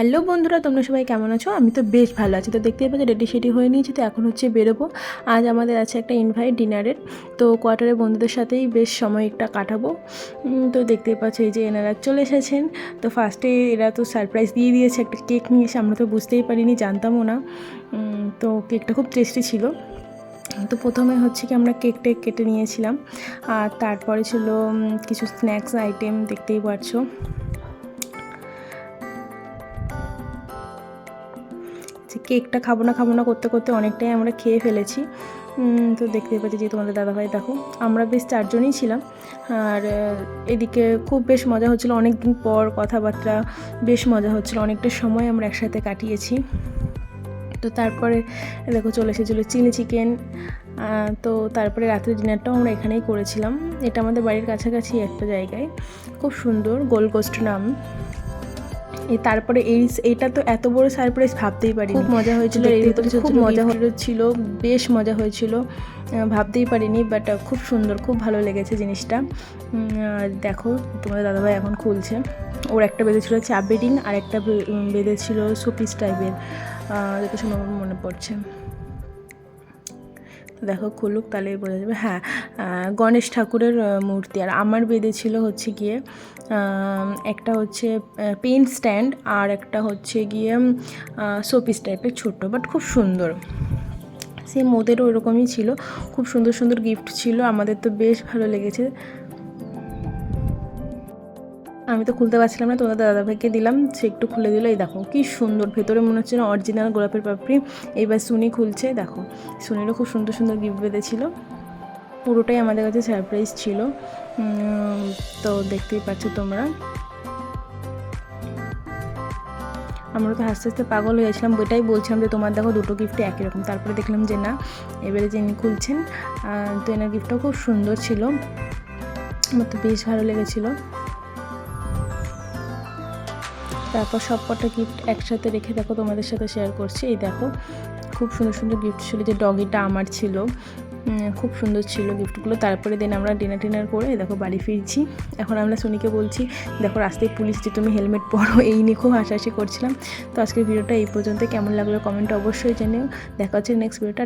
Hello বন্ধুরা তোমরা সবাই কেমন আছো? আমি তো বেশ ভালো আছি। তো দেখতেই পাচ্ছি রেডি সেডি হয়ে নিয়েছি তো এখন হচ্ছে বেরোবো। আজ আমাদের আছে একটা ইনভাইট ডিনারের তো কোয়ার্টারের বন্ধুদের সাথেই বেশ সময়টা কাটাবো। উম, তো দেখতেই পাচ্ছ এই যে এনারা চলে এসেছেন। তো ফার্স্টে এরা তো সারপ্রাইজ দিয়ে দিয়েছে একটা কেক নিয়ে এসে আমরা তো বুঝতেই পারিনি জানতামও না। তো কেকটা খুব টেস্টি ছিল। তো প্রথমে হচ্ছে কি আমরা কেক টেক কেটে নিয়েছিলাম। আর তারপরে ছিল কিছু স্ন্যাক্স আইটেম দেখতেই পাচ্ছো। কেকটা খাব না খাব না করতে করতে অনেকটাই আমরা খেয়ে ফেলেছি। তো দেখতে পাচ্ছি যে তোমাদের দাদাভাই দেখো, আমরা বেশ চারজনই ছিলাম। আর এদিকে খুব বেশ মজা হচ্ছিল। অনেক দিন পর কথাবার্তা বেশ মজা হচ্ছিল। অনেকটা সময় আমরা একসাথে কাটিয়েছি। তো তারপরে দেখো চলে এসেছিল চিলি চিকেন। তো তারপরে রাতের ডিনারটাও আমরা এখানেই করেছিলাম। এটা আমাদের বাড়ির কাছাকাছি একটা জায়গায়। খুব সুন্দর গোলকোস্ট নাম। তারপরে এই এটা তো এত বড় সারপ্রাইজ ভাবতেই পারি খুব মজা হয়েছিল খুব মজা। হয়েছিল বেশ মজা হয়েছিল ভাবতেই পারিনি বাট খুব সুন্দর খুব ভালো লেগেছে জিনিসটা। দেখো তোমাদের দাদাভাই এখন খুলছে। ওর একটা বেঁধেছিল চাপ বেডিং আর একটা বেঁধেছিল শোপিস টাইপের যত সময় মনে পড়ছে। দেখো খুলুক তাহলেই বোঝা যাবে। হ্যাঁ গণেশ ঠাকুরের মূর্তি। আর আমার বেঁধেছিল হচ্ছে গিয়ে একটা হচ্ছে পেন স্ট্যান্ড আর একটা হচ্ছে গিয়ে শোপিস টাইপের ছোট্ট, বাট খুব সুন্দর। সেম ওদেরও ওরকমই ছিল। খুব সুন্দর সুন্দর গিফট ছিল। আমাদের তো বেশ ভালো লেগেছে। আমি তো খুলতে পারছিলাম না তোমাদের দাদাভাইকে দিলাম, সে একটু খুলে দিল, এই দেখো কি সুন্দর, ভেতরে মনে হচ্ছে না অরিজিনাল গোলাপের পাপড়ি। এইবার সুনি খুলছে, দেখো, সুনিরও খুব সুন্দর সুন্দর গিফট বেঁধেছিল। পুরোটাই আমাদের কাছে সারপ্রাইজ ছিল। তো দেখতেই পাচ্ছ তোমরা। আমরা তো হাসতে হাসতে পাগল হয়ে গেছিলাম ওইটাই বলছিলাম যে তোমার দেখো দুটো গিফটই একই রকম। তারপরে দেখলাম যে না, এবারে যিনি খুলছেন তো এনার গিফটটাও খুব সুন্দর ছিল। আমার তো বেশ ভালো লেগেছিলো। তারপর সব কটা গিফট একসাথে রেখে দেখো তোমাদের সাথে শেয়ার করছি। এই দেখো, খুব সুন্দর সুন্দর গিফট ছিল যে ডগিটা আমার ছিল। খুব সুন্দর ছিল গিফটগুলো তারপরে দিন আমরা ডিনার টিনার করে দেখো বাড়ি ফিরছি। এখন আমরা সোনিকে বলছি, দেখো রাস্তায় পুলিশ যে তুমি হেলমেট পরো, এই নিয়ে খুব হাসাহাসি করছিলাম। তো আজকের ভিডিওটা এই পর্যন্ত কেমন লাগল কমেন্ট অবশ্যই জানিও। দেখা হচ্ছে নেক্সট ভিডিওটা